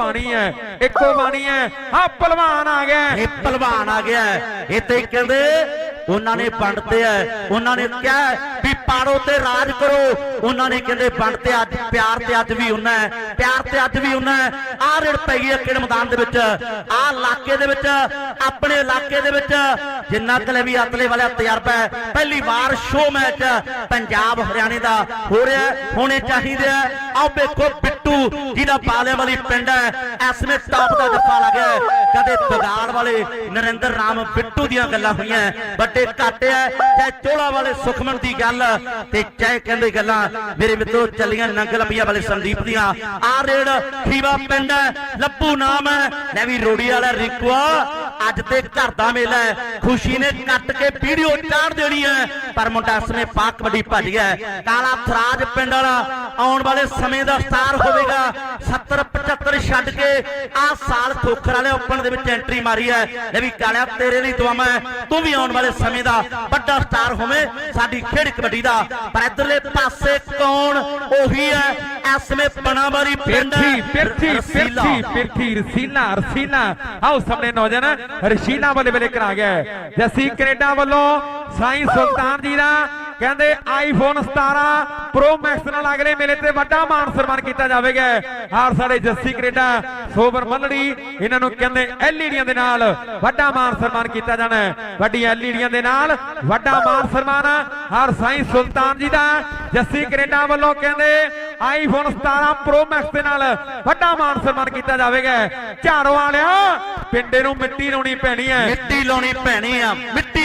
ਬਾਣੀ ਹੈ, ਇੱਕੋ ਬਾਣੀ ਹੈ ਹਾਂ ਪਹਿਲਵਾਨ ਆ ਗਿਆ। ਇਹ ਪਹਿਲਵਾਨ ਆ ਗਿਆ। ਹੈ। ਕਹਿੰਦੇ ਉਹਨਾਂ ਨੇ ਵੰਡ ਤੇ ਉਹਨਾਂ ਨੇ ਕਿਹਾ ਵੀ ਪਾੜੋ ਤੇ ਰਾਜ ਕਰੋ। ਉਹਨਾਂ ਨੇ ਕਹਿੰਦੇ ਵੰਡ ਅੱਜ ਪਿਆਰ ਤੇ ਅੱਜ ਵੀ ਉਹਨਾਂ ਪਿਆਰ ਤੇ ਅੱਜ ਵੀ ਉਹਨਾਂ ਹੈ। ਆਹ ਰੇੜ ਪੈ ਗਈ ਹੈ ਕਿਹੜੇ ਮੈਦਾਨ ਦੇ ਵਿੱਚ। ਆਹ ਇਲਾਕੇ ਦੇ ਵਿੱਚ, ਆਪਣੇ ਇਲਾਕੇ ਦੇ ਵਿੱਚ। ਜਿੰਨਾ ਕਲੇ ਵੀ ਅਤਲੇ ਵਾਲਾ ਤਜਰਬਾ ਪਹਿਲੀ ਵਾਰ ਸ਼ੋ ਮੈਚ ਪੰਜਾਬ ਹਰਿਆਣੇ ਦਾ ਹੋ ਰਿਹਾ ਹੋਣੇ ਚਾਹੀਦੇ ਆ ਆਓ ਵੇਖੋ ਬਿੱਟੂ ਜਿਹਦਾ ਬਾਲਿਆਂ ਵਾਲੀ ਪਿੰਡ ਹੈ, ਇਸ ਟਾਪ ਦਾ ਜੱਫਾ ਲੱਗਿਆ ਕਦੇ ਬਗਾੜ ਵਾਲੇ ਨਰਿੰਦਰ ਰਾਮ ਬਿੱਟੂ ਦੀਆਂ ਗੱਲਾਂ ਹੋਈਆਂ ਵੱਡੇ ਘਾਟੇ ਐ ਚਾਹੇ ਚੋਲਾ ਵਾਲੇ ਸੁਖਮਨ ਦੀ ਗੱਲ, ਤੇ ਚਾਹੇ ਕਹਿੰਦੇ ਗੱਲਾਂ, ਮੇਰੇ ਮਿੱਤਰੋ, ਚੱਲੀਆਂ ਨੰਗਲ ਅੰਬੀਆ ਵਾਲੇ ਸੰਦੀਪ ਦੀਆਂ। ਆ ਰੇੜ ਖੀਵਾ ਪਿੰਡ ਹੈ, ਲੱਭੂ ਨਾਮ ਹੈ, ਲੈ ਵੀ ਰੋੜੀ ਵਾਲਾ ਰਿੰਕੂਆ। ਅੱਜ ਤੇ ਘਰ ਦਾ ਮੇਲਾ ਹੈ। ਖੁਸ਼ੀ ਨੇ ਕੱਟ ਕੇ ਵੀਡੀਓ ਚਾੜ ਦੇਣੀ ਹੈ। ਪਰ ਮੁੰਡਾ ਇਸਨੇ ਪਾਕ ਕਬੱਡੀ ਭੱਜ ਗਿਆ। ਕਾਲਾ ਥਰਾਜ ਪਿੰਡ ਵਾਲਾ ਆਉਣ ਵਾਲੇ ਸਮੇਂ ਦਾ ਸਟਾਰ ਹੋਵੇਗਾ। 70 75 ਛੱਡ ਕੇ ਆ ਸਾਲ ਖੋਖਰ ਵਾਲੇ ਓਪਨ ਦੇ ਵਿੱਚ ਐਂਟਰੀ ਮਾਰੀ ਹੈ। ਲੈ ਵੀ ਕਾਲਿਆ ਤੇਰੇ ਲਈ ਦੁਆਵਾਂ ਤੂੰ ਵੀ ਆਉਣ ਵਾਲੇ ਸਮੇਂ ਦਾ ਵੱਡਾ ਸਟਾਰ ਹੋਵੇਂ ਸਾਡੀ ਖੇਡ ਕਬੱਡੀ ਦਾ। ਪਰ ਇਧਰਲੇ ਪਾਸੇ ਕੌਣ? ਉਹੀ ਹੈ ਐਸਵੇਂ ਪਣਾਵਾਰੀ ਪਿੰਡ ਪਿਰਥੀ ਪਿਰਥੀ। ਪਿਰਥੀ ਪਿਰਥੀ ਰਸੀਲਾ ਰਸੀਲਾ। ਆਓ ਸਾਹਮਣੇ ਨੌਜਵਾਨ ਰਸ਼ੀਲਾ ਬੱਲੇ ਬੱਲੇ ਕਰਾ ਗਿਆ ਜੱਸੀ ਕੈਨੇਡਾ ਵੱਲੋਂ ਸਾਈ ਸੁਲਤਾਨ ਜੀ ਦਾ ਕਹਿੰਦੇ ਆਈਫੋਨ 17 ਪ੍ਰੋ ਮੈਕਸ ਨਾਲ ਅਗਲੇ ਮੇਲੇ ਤੇ ਵੱਡਾ ਮਾਨ ਸਨਮਾਨ ਕੀਤਾ ਜਾਵੇਗਾ। ਹਾਰ ਸਾਡੇ ਜੱਸੀ ਕੈਨੇਡਾ, ਸੋਬਰ ਮੱਲੜੀ, ਇਹਨਾਂ ਨੂੰ ਕਹਿੰਦੇ ਐਲਈਡੀਆਂ ਦੇ ਨਾਲ ਵੱਡਾ ਮਾਨ ਸਨਮਾਨ ਕੀਤਾ ਜਾਣਾ ਹੈ। ਵੱਡੀਆਂ ਐਲਈਡੀਆਂ ਦੇ ਨਾਲ ਵੱਡਾ ਮਾਨ ਸਨਮਾਨ ਹਾਰ ਸਾਈ ਸੁਲਤਾਨ ਜੀ ਦਾ। ਜੱਸੀ ਕੈਨੇਡਾ ਵੱਲੋਂ ਕਹਿੰਦੇ ਆਈਫੋਨ 17 ਪ੍ਰੋ ਮੈਕਸ ਦੇ ਨਾਲ ਵੱਡਾ ਮਾਨ ਸਨਮਾਨ ਕੀਤਾ ਜਾਵੇਗਾ। ਝਾੜ ਵਾਲਿਆ ਪਿੰਡੇ ਨੂੰ ਮਿੱਟੀ ਲਾਉਣੀ ਪੈਣੀ ਹੈ। ਮਿੱਟੀ ਲਾਉਣੀ ਪੈਣੀ ਆ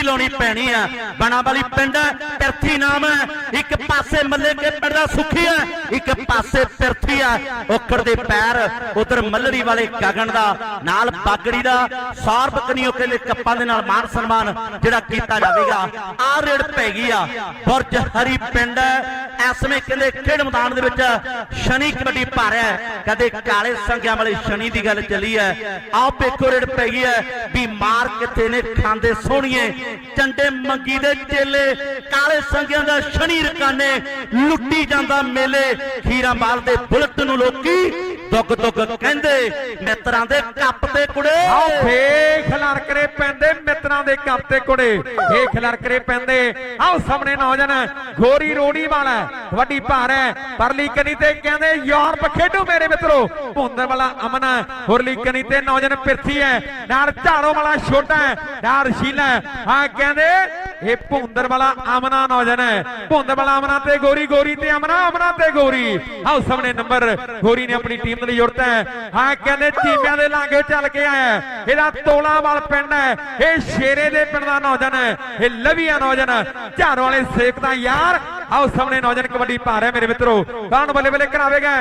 ਮਿੱਟੀ ਲਾਉਣੀ ਪੈਣੀ ਆ। ਬਣਾ ਵਾਲੀ ਪਿੰਡ ਹੈ, ਪਿਰਥੀ ਨਾਮ ਹੈ ਇੱਕ ਪਾਸੇ ਮੱਲੇ ਕੇ ਪਿੰਡ ਦਾ ਸੁਖੀ ਹੈ ਇੱਕ ਪਾਸੇ ਪਿਰਥੀ ਆ। ਔਕੜ ਦੇ ਪੈਰ ਉਧਰ ਮੱਲੜੀ ਵਾਲੇ ਗਗਨ ਦਾ ਨਾਲ ਬਾਗੜੀ ਦਾ ਸੌਰਭ ਕਨੀਓ ਕੇ ਲਈ ਕੱਪਾਂ ਦੇ ਨਾਲ ਮਾਨ ਸਨਮਾਨ ਜਿਹੜਾ ਕੀਤਾ ਜਾਵੇਗਾ। ਆ ਰੇੜ ਪੈ ਗਈ ਆ। ਬੁਰਜ ਹਰੀ ਪਿੰਡ ਹੈ ਐਸਵੇਂ ਕਹਿੰਦੇ ਖੇਡ ਮੈਦਾਨ ਦੇ ਵਿੱਚ ਸ਼ਨੀ ਕਬੱਡੀ ਪਾ ਕਦੇ ਕਾਲੇ ਸੰਗਿਆ ਵਾਲੇ ਸ਼ਨੀ ਦੀ ਗੱਲ ਚੱਲੀ ਹੈ। ਆਓ ਪੇਕੋ ਰੇੜ ਪੈ ਗਈ ਹੈ ਵੀ ਮਾਰ ਕਿੱਥੇ ਨੇ ਖਾਂਦੇ ਸੋਹਣੀਏ। ਚੰਡੇ ਮੰਗੀ ਦੇ ਚੇਲੇ, ਕਾਲੇ ਸੰਗਿਆਂ ਦਾ ਸ਼ਨੀ ਰਕਾਨੇ, ਲੁੱਟੀ ਜਾਂਦਾ ਮੇਲੇ ਖੀਰਾ ਮਾਲ ਦੇ ਬੁਲਟ ਨੂੰ ਲੋਕੀ ਦੁੱਗ ਦੁੱਗ ਕਹਿੰਦੇ, ਮਿੱਤਰਾਂ ਦੇ ਕੱਪ ਤੇ ਕੁੜੇ। ਆਓ ਫੇਖ ਲੜਕਰੇ ਪੈਂਦੇ, ਮਿੱਤਰਾਂ ਦੇ ਕੱਪ ਤੇ ਕੁੜੇ। ਫੇਖ ਲੜਕਰੇ ਪੈਂਦੇ। ਆਓ ਸਾਹਮਣੇ ਨੌਜਵਾਨ, ਗੋਰੀ ਰੋੜੀ ਵਾਲਾ, ਵੱਡੀ ਭਾਰ ਹੈ। ਪਰਲੀ ਕਨੀ ਤੇ ਕਹਿੰਦੇ, ਯੂਰਪ ਖੇਡੋ ਮੇਰੇ ਮਿੱਤਰੋ। ਭੁੰਦਰ ਵਾਲਾ ਅਮਨ, ਹੁਰਲੀ ਕਨੀ ਤੇ ਨੌਜਵਾਨ ਪਿਰਥੀ ਹੈ। ਨਾਲ ਝਾੜੋ ਵਾਲਾ ਛੋਟਾ ਹੈ, ਨਾਲ ਰਸ਼ੀਲਾ ਹੈ। ਕਹਿੰਦੇ ਇਹ ਭੁੰਦਰ ਵਾਲਾ ਅਮਨਾ ਨੌਜਵਾਨ ਹੈ। ਭੁੰਦਰ ਵਾਲਾ ਅਮਨਾ ਤੇ ਗੋਰੀ ਗੋਰੀ ਤੇ ਅਮਨਾ ਅਮਨਾ ਤੇ ਗੋਰੀ। ਆਓ ਸਾਹਮਣੇ ਨੰਬਰ, ਗੋਰੀ ਨੇ ਆਪਣੀ ਟੀਮ ਲਈ ਜੁੜਤਾ ਹੈ। ਹਾਂ, ਕਹਿੰਦੇ ਟੀਮਾਂ ਦੇ ਲਾਗੇ ਚੱਲ ਕੇ ਆਇਆ ਇਹਦਾ ਇਹਦਾ ਤੋਲਾਵਾਲ ਪਿੰਡ ਹੈ। ਇਹ ਸ਼ੇਰੇ ਦੇ ਪਿੰਡ ਦਾ ਨੌਜਵਾਨ ਹੈ। ਇਹ ਲਵੀਆ ਨੌਜਵਾਨ ਝਾੜੋ ਵਾਲੇ ਸੇਕ ਦਾ ਯਾਰ। ਆਓ ਸਾਹਮਣੇ ਨੌਜਵਾਨ ਕਬੱਡੀ ਪਾ ਰਿਹਾ ਮੇਰੇ ਮਿੱਤਰੋ। ਕੌਣ ਬੱਲੇ ਬੱਲੇ ਕਰਾਵੇਗਾ?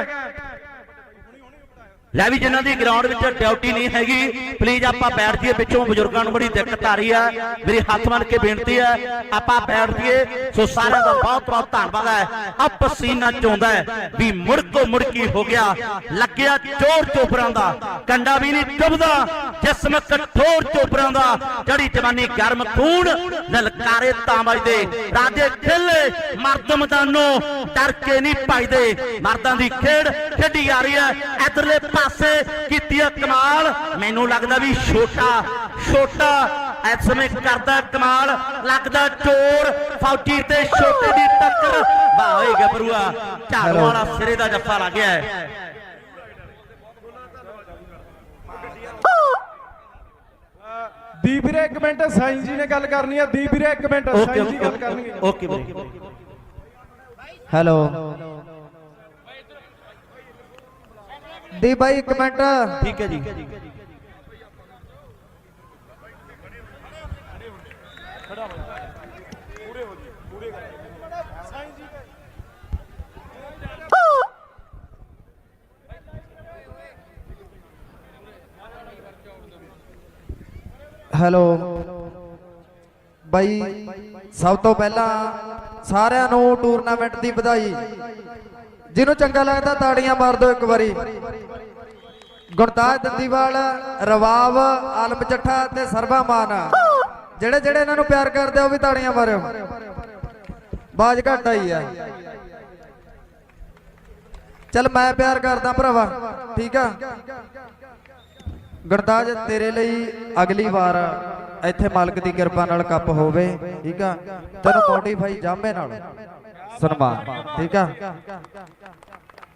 ਲੈ ਵੀ ਜਿਨ੍ਹਾਂ ਦੀ ਗਰਾਊਂਡ ਵਿੱਚ ਡਿਊਟੀ ਨਹੀਂ ਹੈਗੀ ਪਲੀਜ਼ ਆਪਾਂ ਬੈਠ ਜਾਈਏ ਪਿੱਛੋਂ ਬਜ਼ੁਰਗਾਂ ਨੂੰ ਬੜੀ ਦਿੱਕਤ ਆ ਰਹੀ ਹੈ ਮੇਰੀ ਹੱਥ ਮੰਨ ਕੇ ਬੇਨਤੀ ਹੈ ਆਪਾਂ ਬੈਠ ਜਾਈਏ। ਸੋ ਸਾਰਿਆਂ ਦਾ ਬਹੁਤ ਬਹੁਤ ਧੰਨਵਾਦ ਹੈ। ਆ ਪਸੀਨਾ ਚੋਂਦਾ ਹੈ ਵੀ ਮੁੜਕੋ ਮੁੜਕੀ ਹੋ ਗਿਆ। ਲੱਗਿਆ ਚੋਰ ਚੋਪਰਾਂ ਦਾ। ਕੰਡਾ ਵੀ ਨਹੀਂ ਡੁੱਬਦਾ ਜਿਸਮ ਕਠੋਰ ਚੋਪਰਾਂ ਦਾ। ਜੜੀ ਜਵਾਨੀ ਗਰਮ ਖੂਨ, ਲਲਕਾਰੇ ਤਾਂ ਵੱਜਦੇ। ਰਾਜੇ ਖੇਲੇ ਮਰਦ ਮੈਦਾਨੋਂ ਡਰ ਕੇ ਨਹੀਂ ਭਜਦੇ। ਮਰਦਾਂ ਦੀ ਖੇਡ ਖੇਡੀ ਆ ਰਹੀ ਹੈ। ਇਧਰਲੇ ਪਾਸੇ ਕੀਤੀ ਆ ਕਮਾਲ। ਮੈਨੂੰ ਲੱਗਦਾ ਵੀ ਛੋਟਾ ਛੋਟਾ ਇਸ ਸਮੇਂ ਕਰਦਾ ਕਮਾਲ। ਲੱਗਦਾ ਚੋਰ ਫੌਜੀ ਤੇ ਛੋਟੇ ਦੀ ਟੱਕਰ। ਵਾਹ ਓਏ ਗੱਭਰੂਆ ਝਾੜੂ ਵਾਲਾ ਸਿਰੇ ਦਾ ਜੱਫਾ ਲੱਗ ਗਿਆ। ਹੈ ਦੀਪ ਵੀਰੇ ਇੱਕ ਮਿੰਟ ਸਾਈਂ ਜੀ ਨੇ ਗੱਲ ਕਰਨੀ ਆ। ਦੀਪ ਵੀਰੇ ਇੱਕ ਮਿੰਟ ਸਾਈਂ ਜੀ ਗੱਲ ਕਰਨਗੇ ਓਕੇ ਓਕੇ ਵੀਰੇ। ਹੈਲੋ ਦੀ ਬਾਈ ਇੱਕ ਮਿੰਟ। ਠੀਕ ਹੈ ਜੀ। ਹੈਲੋ। ਬਾਈ ਸਭ ਤੋਂ ਪਹਿਲਾਂ ਸਾਰਿਆਂ ਨੂੰ ਟੂਰਨਾਮੈਂਟ ਦੀ ਵਧਾਈ। ਜਿਹਨੂੰ ਚੰਗਾ ਲੱਗਦਾ ਤਾੜੀਆਂ ਮਾਰ ਦਿਓ ਇੱਕ ਵਾਰੀ। ਗੁਰਦਾਸ ਦੰਦੀਵਾਲ ਰਵਾਬ ਆਲਮ ਜੱਠਾ ਤੇ ਸਰਬਾ ਮਾਨ ਜਿਹੜੇ ਜਿਹੜੇ ਇਹਨਾਂ ਨੂੰ ਪਿਆਰ ਕਰਦੇ ਉਹ ਵੀ ਤਾੜੀਆਂ ਮਾਰਿਓ। ਬਾਜ ਘੱਟ ਆਈ ਆ। ਚੱਲ ਮੈਂ ਪਿਆਰ ਕਰਦਾ ਭਰਾਵਾ, ਠੀਕ ਆ? ਗਣਤਾਜ ਤੇਰੇ ਲਈ ਅਗਲੀ ਵਾਰ ਇੱਥੇ ਮਾਲਕ ਦੀ ਕਿਰਪਾ ਨਾਲ ਕੱਪ ਹੋਵੇ, ਠੀਕ ਆ? ਤੈਨੂੰ ਮੋਡੀਫਾਈ ਜਾਮੇ ਨਾਲ। ਸਨਮਾਨ, ਠੀਕ ਆ?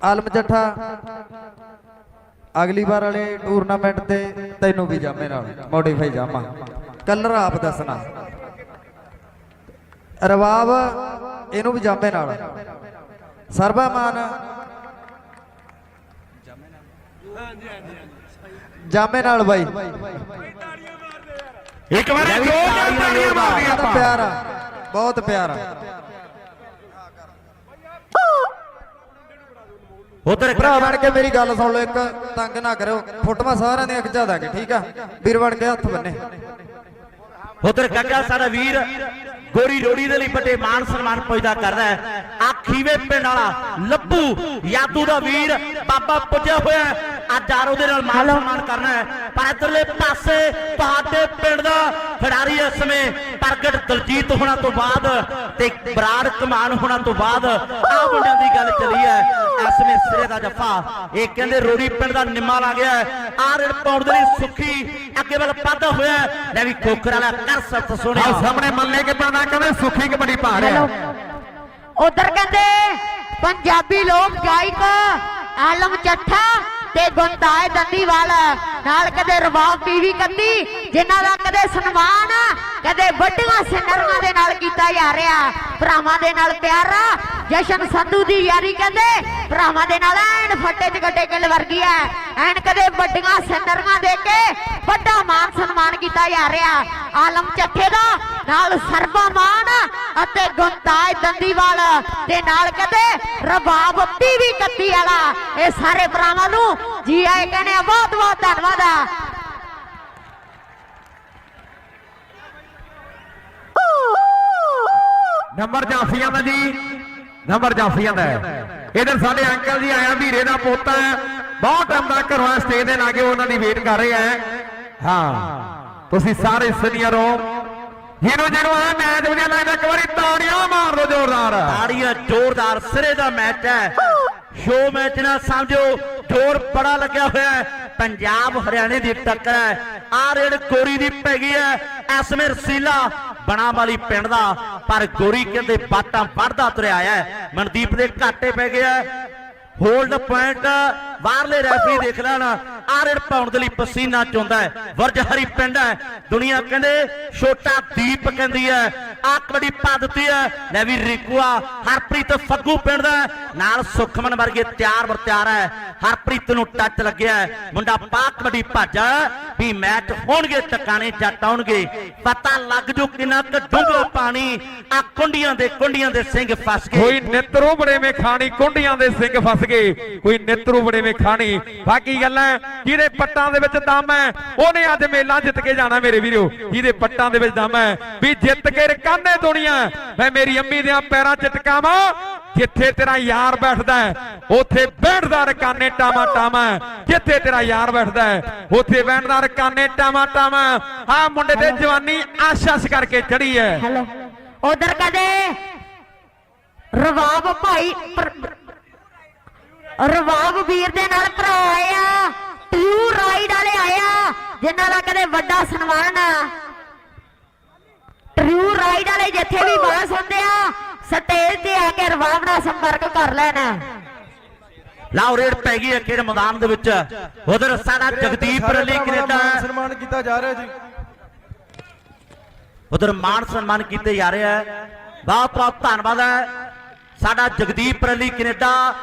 ਆਲਮ ਜੱਠਾ ਅਗਲੀ ਵਾਰ ਵਾਲੇ ਟੂਰਨਾਮੈਂਟ ਤੇ ਤੈਨੂੰ ਵੀ ਜਾਮੇ ਨਾਲ ਮੋਡੀਫਾਈ ਜਾਮਾ। ਕਲਰ ਆਪ ਦੱਸਣਾ। ਰਵਾਬ ਇਹਨੂੰ ਵੀ ਜਾਮੇ ਨਾਲ। ਸਰਬਾਮਾਨ ਜਾਮੇ ਨਾਲ ਬਾਈ। ਇੱਕ ਵਾਰ ਲੈ ਵੀ ਜ਼ੋਰਦਾਰ ਤਾੜੀਆਂ ਬਹੁਤ ਆਪਾਂ। ਪਿਆਰਾ ਬਹੁਤ ਪਿਆਰਾ। ਉਧਰ ਭਰਾ ਬਣ ਕੇ ਮੇਰੀ ਗੱਲ ਸੁਣ ਲਓ ਇੱਕ ਤੰਗ ਨਾ ਕਰਿਓ। ਫੋਟੋਆਂ ਸਾਰਿਆਂ ਦੀਆਂ ਖਿਚਾ ਦਾਂਗੇ ਠੀਕ ਆ? ਵੀਰ ਬਣ ਕੇ ਹੱਥ ਬੰਨੇ। ਉਧਰ ਗੱਗਾ ਸਾਡਾ ਵੀਰ ਗੋਰੀ ਰੋੜੀ ਦੇ ਲਈ ਵੱਡੇ ਮਾਨ ਸਨਮਾਨ ਪੁੱਜਦਾ ਕਰਦਾ ਹੈ। ਆ ਖੀਵੇ ਪਿੰਡ ਵਾਲਾ ਲੱਭੂ ਯਾਦੂ ਦਾ ਵੀਰ ਬਾਬਾ ਪੁੱਜਿਆ ਹੋਇਆ। ਅੱਜ ਆਰੋ ਦੇ ਨਾਲ ਮਾਨ ਸਨਮਾਨ ਕਰਨਾ ਹੈ। ਪਰ ਇਧਰਲੇ ਪਾਸੇ ਤੁਹਾਡੇ ਪਿੰਡ ਦਾ ਖਿਡਾਰੀ ਇਸ ਸਮੇਂ ਪ੍ਰਗਟ ਦਲਜੀਤ ਹੋਣਾ ਤੋਂ ਬਾਅਦ ਤੇ ਬਰਾੜ ਕਮਾਨ ਹੋਣਾ ਤੋਂ ਬਾਅਦ ਆ ਮੁੰਡਿਆਂ ਦੀ ਗੱਲ ਚੱਲੀ ਹੈ। ਸਮੇਂ ਸਿਰੇ ਦਾ ਜੱਫਾ। ਇਹ ਕਹਿੰਦੇ ਰੋੜੀ ਪਿੰਡ ਦਾ ਨਿੰਮਾ ਲਾ ਗਿਆ ਆ ਰੇਡ ਪਾਉਣ ਦੇ ਲਈ ਸੁਖੀ ਅੱਗੇ ਵੱਲ ਵੱਧਦਾ ਹੋਇਆ। ਲੈ ਵੀ ਖੋਖਰ ਵਾਲਾ ਕਰ ਸਤ ਸੋਹਣਿਆ ਸਾਹਮਣੇ ਮੱਲੇ ਕੇ ਪਿੰਡ ਕਹਿੰਦੇ ਸੁਖੀ ਕਬੱਡੀ ਭਾੜ ਹੈ ਉਧਰ ਕਹਿੰਦੇ ਪੰਜਾਬੀ ਲੋਕ ਗਾਇਕ ਆਲਮ ਚੱਠਾ ਤੇ ਗੁੰਦਾਏ ਦੰਦੀਵਾਲ ਨਾਲ ਕਦੇ ਰਵਾਬ ਟੀਵੀ ਕੰਦੀ ਜਿਨ੍ਹਾਂ ਦਾ ਕਦੇ ਸਨਮਾਨ, ਕਦੇ ਵੱਡੀਆਂ ਸਿੰਗਰਾਂ ਦੇ ਨਾਲ ਕੀਤਾ ਜਾ ਰਿਹਾ। ਭਰਾਵਾਂ ਦੇ ਨਾਲ ਪਿਆਰ। ਜਸ਼ਨ ਸੰਧੂ ਦੀ ਯਾਰੀ ਕਹਿੰਦੇ, ਭਰਾਵਾਂ ਦੇ ਨਾਲ ਐਨ ਫੱਟੇ ਚ ਗੱਡੇ ਕਿਲ ਵਰਗੀ ਐ। ਐਨ ਕਦੇ ਵੱਡੀਆਂ ਸਿੰਗਰਾਂ ਦੇ ਕੇ ਵੱਡਾ ਮਾਨ ਸਨਮਾਨ ਕੀਤਾ ਜਾ ਰਿਹਾ। ਆਲਮ ਚੱਠੇ ਦਾ, ਨਾਲ ਸਰਬਾ ਮਾਨ ਅਤੇ ਗੁੰਦਾਏ ਦੰਦੀਵਾਲ ਤੇ ਨਾਲ ਕਦੇ ਰਬਾਬ ਟੀਵੀ ਕੱਤੀ ਵਾਲਾ। ਇਹ ਸਾਰੇ ਭਰਾਵਾਂ ਨੂੰ ਜੀ ਆਏ ਕਹਿੰਦੇ ਬਹੁਤ ਬਹੁਤ ਧੰਨਵਾਦ ਆ। ਨੰਬਰ ਜਾਫੀਆਂ ਦਾ ਜੀ, ਨੰਬਰ ਜਾਫੀਆਂ ਦਾ ਇਧਰ ਸਾਡੇ ਅੰਕਲ ਜੀ ਆਇਆ, ਵੀਰੇ ਦਾ ਪੋਤਾ ਹੈ। ਬਹੁਤ ਟਾਈਮ ਦਾ ਘਰੋਂ ਸਟੇਜ ਦੇ ਲਾਗੇ ਉਹਨਾਂ ਦੀ ਵੇਟ ਕਰ ਰਹੇ ਆ। ਹਾਂ, ਤੁਸੀਂ ਸਾਰੇ ਸੁਣੀਆਂ ਰਹੋ। ਜਿਹਨੂੰ ਜਿਹਨੂੰ ਆ ਮੈਚ ਵਧੀਆ ਲੱਗਦਾ, ਇੱਕ ਵਾਰੀ ਤਾੜੀਆਂ ਮਾਰ ਦਿਓ ਜ਼ੋਰਦਾਰ। ਤਾੜੀਆਂ ਜ਼ੋਰਦਾਰ, ਸਿਰੇ ਦਾ ਮੈਚ ਹੈ। ਸ਼ੋ ਮੈਚ ਨਾ ਸਮਝੋ, ਜ਼ੋਰ ਬੜਾ ਲੱਗਿਆ ਹੋਇਆ ਹੈ। ਪੰਜਾਬ ਹਰਿਆਣੇ ਦੀ ਟੱਕਰ ਹੈ। ਆ ਰੇਡ ਗੋਰੀ ਦੀ ਪੈ ਗਈ ਹੈ। ਐਸਮੇ ਰਸੀਲਾ ਬਣਾ ਵਾਲੀ ਪਿੰਡ ਦਾ, ਪਰ ਗੋਰੀ ਕਹਿੰਦੇ ਬਾਟਾਂ ਵੱਢਦਾ ਤੁਰਿਆ ਹੈ। ਮਨਦੀਪ ਦੇ ਘਾਟੇ ਪੈ ਗਿਆ ਹੋਲਡ ਪੁਆਇੰਟ ਬਾਹਰਲੇ ਰੈਫਰੀ ਦੇਖ ਲੈਣ ਆ ਪਾਉਣ ਦੇ ਲਈ ਪਸੀਨਾ ਚੋਂਦਾ ਹੈ, ਵਰਜਹਰੀ ਪਿੰਡ ਹੈ। ਦੁਨੀਆ ਕਹਿੰਦੇ ਛੋਟਾ ਦੀਪ ਕਹਿੰਦੀ ਹੈ ਆ ਕਬੱਡੀ ਪਾ ਦਿੱਤੀ ਹੈ। ਲੈ ਵੀ ਰਿਕੂਆ, ਹਰਪ੍ਰੀਤ ਫੱਗੂ ਪਿੰਡ ਦਾ ਨਾਲ ਸੁਖਮਨ ਵਰਗੇ ਤਿਆਰ ਬਰ ਤਿਆਰ ਹੈ। ਹਰਪ੍ਰੀਤ ਨੂੰ ਟੱਚ ਲੱਗਿਆ ਮੁੰਡਾ ਪਾ ਕਬੱਡੀ ਭੱਜ ਵੀ ਮੈਚ ਹੋਣਗੇ, ਟਕਾਣੇ ਜੱਟ ਆਉਣਗੇ। ਪਤਾ ਲੱਗ ਜੂ ਕਿੰਨਾ ਕੁ ਡੂੰਘਾ ਪਾਣੀ ਆ ਕੁੰਡੀਆਂ ਦੇ ਕੁੰਡੀਆਂ ਦੇ ਸਿੰਘ ਫਸ ਗਏ। ਕੋਈ ਨਿੱਤਰੂ ਬੜੇਵੇਂ ਖਾਣੀ, ਕੁੰਡੀਆਂ ਦੇ ਸਿੰਘ ਫਸ ਗਏ। ਕੋਈ ਨਿੱਤਰੂ ਬੜੇਵੇਂ ਖਾਣੀ। ਬਾਕੀ ਗੱਲਾਂ ਜਿਹਦੇ ਪੱਟਾਂ ਦੇ ਵਿੱਚ ਦਮ ਹੈ, ਉਹਨੇ ਅੱਜ ਮੇਲਾ ਜਿੱਤ ਕੇ ਜਾਣਾ ਮੇਰੇ ਵੀਰੋ। ਜਿਹਦੇ ਪੱਟਾਂ ਦੇ ਵਿੱਚ ਦਮ ਹੈ, ਵੀ ਜਿੱਤ ਕੇ ਰਕਾਨੇ ਦੁਨੀਆ ਮੈਂ ਮੇਰੀ ਅੰਮੀ ਦੇ ਪੈਰਾਂ 'ਚ ਟਿਕਾਵਾਂ ਜਿੱਥੇ ਤੇਰਾ ਯਾਰ ਬੈਠਦਾ ਹੈ ਉੱਥੇ ਬੈਠਦਾ ਰਕਾਨੇ ਟਾਮਾ ਟਾਮਾ ਜਿੱਥੇ ਤੇਰਾ ਯਾਰ ਬੈਠਦਾ ਹੈ ਉੱਥੇ ਬੈਠਦਾ ਰਕਾਨੇ ਟਾਮਾ ਟਾਮਾ ਆ ਮੁੰਡੇ ਤੇ ਜਵਾਨੀ ਆਸ਼ਾਸ ਕਰਕੇ ਚੜੀ ਹੈ। ਉਧਰ ਕਦੇ ਰਵਾਬ ਭਾਈ ਰਵਾਬ ਵੀਰ ਦੇ ਨਾਲ ਭਰਾ ਆਇਆ ਟਿਊ ਰਾਈਡ ਵਾਲੇ ਆਇਆ ਜਿਨ੍ਹਾਂ ਦਾ ਕਦੇ ਵੱਡਾ ਸਨਮਾਨ ਆ ਟਿਊ ਰਾਈਡ ਵਾਲੇ ਜਿੱਥੇ ਵੀ ਬਾਸ ਹੁੰਦੇ ਆ ਸਟੇਜ ਤੇ ਆ ਕੇ ਰਵਾਬ ਨਾਲ ਸੰਪਰਕ ਕਰ ਲੈਣਾ। ਲਾਓ ਰੇਡ ਪੈ ਗਈ ਹੈ ਖੇਡ ਮੈਦਾਨ ਦੇ ਵਿੱਚ। ਉਧਰ ਸਾਡਾ ਜਗਦੀਪ ਰਲੀ ਦਾ ਕੈਨੇਡਾ। ਸਨਮਾਨ ਕੀਤਾ ਜਾ ਰਿਹਾ ਜੀ। ਉਧਰ ਮਾਨ ਸਨਮਾਨ ਕੀਤੇ ਜਾ ਰਹੇ ਹੈ ਬਹੁਤ ਬਹੁਤ ਧੰਨਵਾਦ ਹੈ। ਸਾਡਾ ਜਗਦੀਪ ਰਲੀ ਕੈਨੇਡਾ।